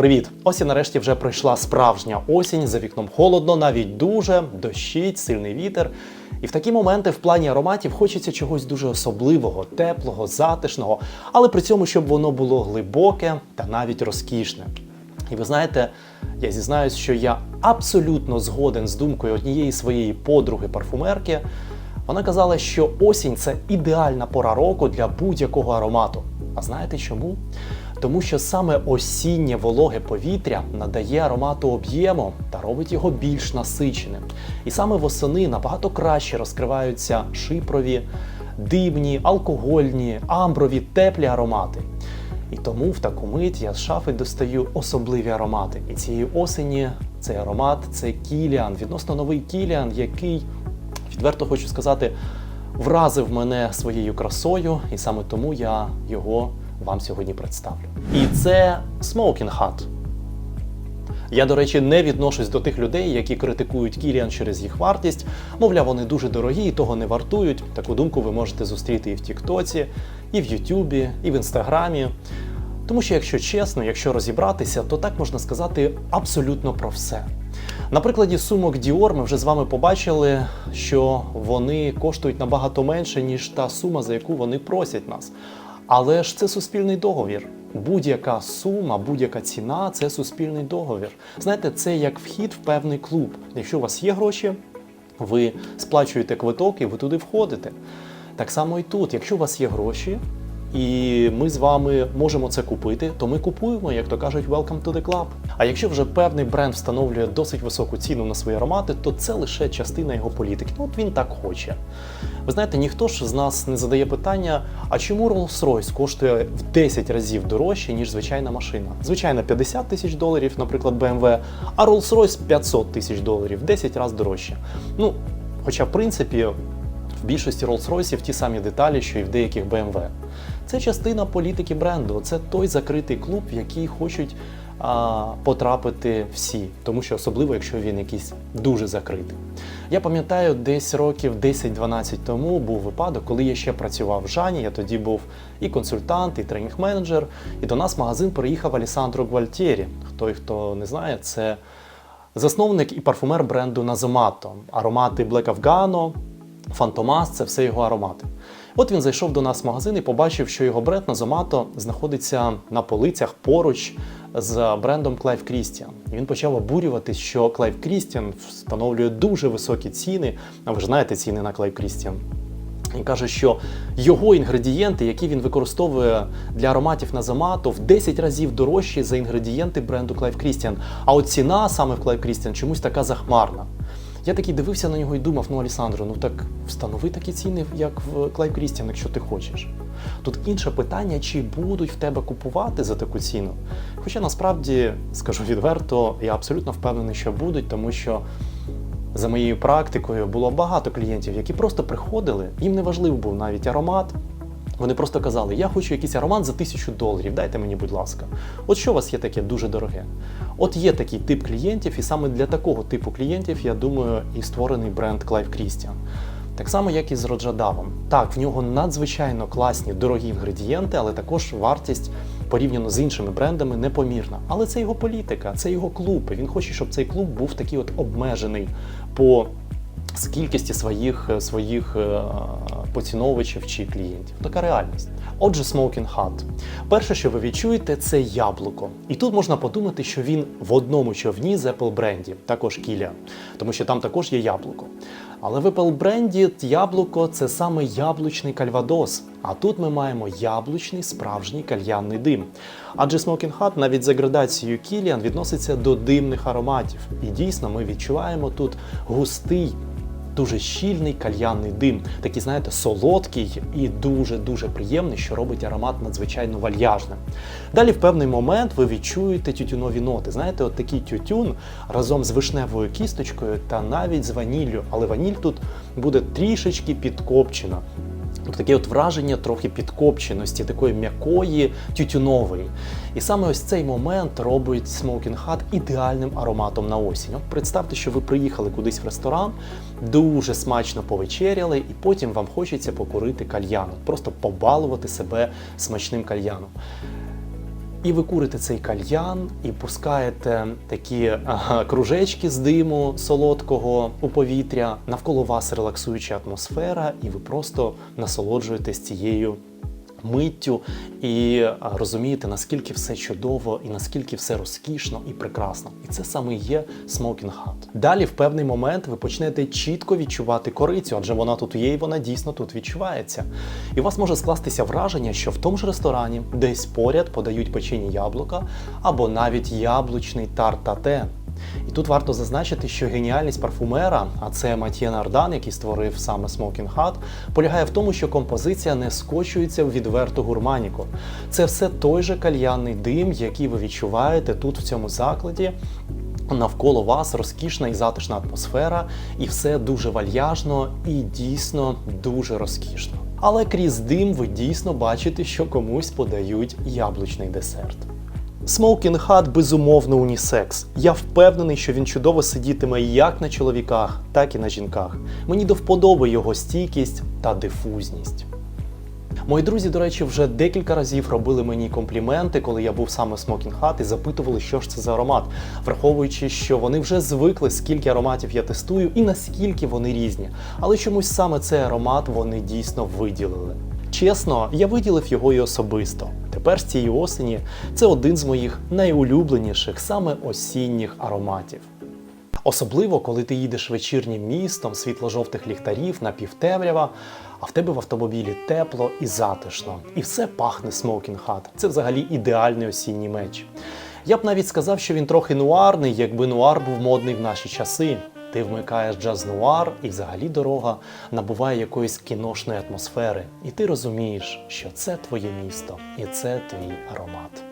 Привіт! Ось і нарешті вже пройшла справжня осінь. За вікном холодно, навіть дуже, дощить, сильний вітер. І в такі моменти в плані ароматів хочеться чогось дуже особливого, теплого, затишного, але при цьому, щоб воно було глибоке та навіть розкішне. І ви знаєте, я зізнаюсь, що я абсолютно згоден з думкою однієї своєї подруги парфумерки. Вона казала, що осінь це ідеальна пора року для будь-якого аромату. А знаєте чому? Тому що саме осіннє вологе повітря надає аромату об'єму та робить його більш насиченим. І саме восени набагато краще розкриваються шипрові, димні, алкогольні, амброві, теплі аромати. І тому в таку мить я з шафи достаю особливі аромати. І цієї осені цей аромат це Кіліан, відносно новий Кіліан, який, відверто хочу сказати, вразив мене своєю красою, і саме тому я його вам сьогодні представлю. І це Smoking Hut. Я, до речі, не відношусь до тих людей, які критикують Кіліан через їх вартість. Мовляв, вони дуже дорогі і того не вартують. Таку думку ви можете зустріти і в Тіктоці, і в Ютубі, і в Інстаграмі. Тому що, якщо чесно, якщо розібратися, то так можна сказати абсолютно про все. На прикладі сумок Dior ми вже з вами побачили, що вони коштують набагато менше, ніж та сума, за яку вони просять нас. Але ж це суспільний договір. Будь-яка сума, будь-яка ціна це суспільний договір. Знаєте, це як вхід в певний клуб. Якщо у вас є гроші, ви сплачуєте квиток і ви туди входите. Так само і тут, якщо у вас є гроші, і ми з вами можемо це купити, то ми купуємо, як то кажуть, welcome to the club. А якщо вже певний бренд встановлює досить високу ціну на свої аромати, то це лише частина його політики. Ну, от він так хоче. Ви знаєте, ніхто ж з нас не задає питання, а чому Rolls-Royce коштує в 10 разів дорожче, ніж звичайна машина? Звичайно, 50 тисяч доларів, наприклад, BMW, а Rolls-Royce 500 тисяч доларів, 10 разів дорожче. Ну, хоча, в принципі, в більшості Rolls-Royce ті самі деталі, що і в деяких BMW. Це частина політики бренду. Це той закритий клуб, в який хочуть потрапити всі, тому що особливо, якщо він якийсь дуже закритий. Я пам'ятаю, десь років 10-12 тому був випадок, коли я ще працював в Жані. Я тоді був і консультант, і тренінг-менеджер. І до нас в магазин приїхав Алісандро Гвальтєрі. Той, хто не знає, це засновник і парфумер бренду Назомато. Аромати Black Afgano, Фантомас це все його аромати. От він зайшов до нас в магазин і побачив, що його бренд Назомато знаходиться на полицях поруч з брендом Christian. І він почав обурюватись, що Clive Christian встановлює дуже високі ціни. А ви ж знаєте ціни на Clive Christian. Він каже, що його інгредієнти, які він використовує для ароматів на Замато, в 10 разів дорожчі за інгредієнти бренду Clive Christian. А от ціна саме в Clive Christian чомусь така захмарна. Я такий дивився на нього і думав, ну Алісандро, ну так встанови такі ціни, як в Клайв Крістіан, якщо ти хочеш. Тут інше питання, чи будуть в тебе купувати за таку ціну. Хоча насправді, скажу відверто, я абсолютно впевнений, що будуть, тому що за моєю практикою було багато клієнтів, які просто приходили, їм не важливо був навіть аромат. Вони просто казали, я хочу якийсь аромат за тисячу доларів, дайте мені, будь ласка. От що у вас є таке дуже дороге? От є такий тип клієнтів, і саме для такого типу клієнтів, я думаю, і створений бренд Clive Christian. Так само, як і з Роджадавом. Так, в нього надзвичайно класні дорогі інгредієнти, але також вартість порівняно з іншими брендами непомірна. Але це його політика, це його клуб. Він хоче, щоб цей клуб був такий от обмежений по з кількості своїх своїх е, поціновувачів чи клієнтів. Така реальність. Отже, Smoking Hut. Перше, що ви відчуєте, це яблуко. І тут можна подумати, що він в одному човні з Apple бренді, також Кіля, тому що там також є яблуко. Але в Apple бренді яблуко це саме яблучний кальвадос. А тут ми маємо яблучний справжній кальянний дим. Адже Smoking Hut навіть за градацією Кіліан відноситься до димних ароматів. І дійсно ми відчуваємо тут густий дуже щільний кальянний дим, такий, знаєте, солодкий і дуже-дуже приємний, що робить аромат надзвичайно вальяжним. Далі, в певний момент, ви відчуєте тютюнові ноти. Знаєте, от такий тютюн разом з вишневою кісточкою та навіть з ваніллю. Але ваніль тут буде трішечки підкопчена. Таке от враження трохи підкопченості, такої м'якої тютюнової. І саме ось цей момент робить Smoking Hut ідеальним ароматом на осінь. От представте, що ви приїхали кудись в ресторан, дуже смачно повечеряли, і потім вам хочеться покурити кальян, просто побалувати себе смачним кальяном. І ви курите цей кальян і пускаєте такі ага, кружечки з диму солодкого у повітря. Навколо вас релаксуюча атмосфера, і ви просто насолоджуєтесь цією миттю і розумієте, наскільки все чудово і наскільки все розкішно і прекрасно. І це саме є smoking hut. Далі, в певний момент, ви почнете чітко відчувати корицю, адже вона тут є і вона дійсно тут відчувається. І у вас може скластися враження, що в тому ж ресторані десь поряд подають печені яблука або навіть яблучний тарт-тате. І тут варто зазначити, що геніальність парфумера, а це Матьє Нардан, який створив саме Smoking Hut, полягає в тому, що композиція не скочується в відверту гурманіку. Це все той же кальянний дим, який ви відчуваєте тут в цьому закладі. Навколо вас розкішна і затишна атмосфера, і все дуже вальяжно і дійсно дуже розкішно. Але крізь дим ви дійсно бачите, що комусь подають яблучний десерт. Smoking Hut безумовно унісекс. Я впевнений, що він чудово сидітиме як на чоловіках, так і на жінках. Мені до вподоби його стійкість та дифузність. Мої друзі, до речі, вже декілька разів робили мені компліменти, коли я був саме в Smoking і запитували, що ж це за аромат, враховуючи, що вони вже звикли, скільки ароматів я тестую і наскільки вони різні. Але чомусь саме цей аромат вони дійсно виділили. Чесно, я виділив його і особисто. Тепер з цієї осені це один з моїх найулюбленіших саме осінніх ароматів. Особливо, коли ти їдеш вечірнім містом світло-жовтих ліхтарів на півтемрява, а в тебе в автомобілі тепло і затишно. І все пахне Smoking Hut. Це взагалі ідеальний осінній меч. Я б навіть сказав, що він трохи нуарний, якби нуар був модний в наші часи. Ти вмикаєш джаз-нуар, і взагалі дорога набуває якоїсь кіношної атмосфери. І ти розумієш, що це твоє місто, і це твій аромат.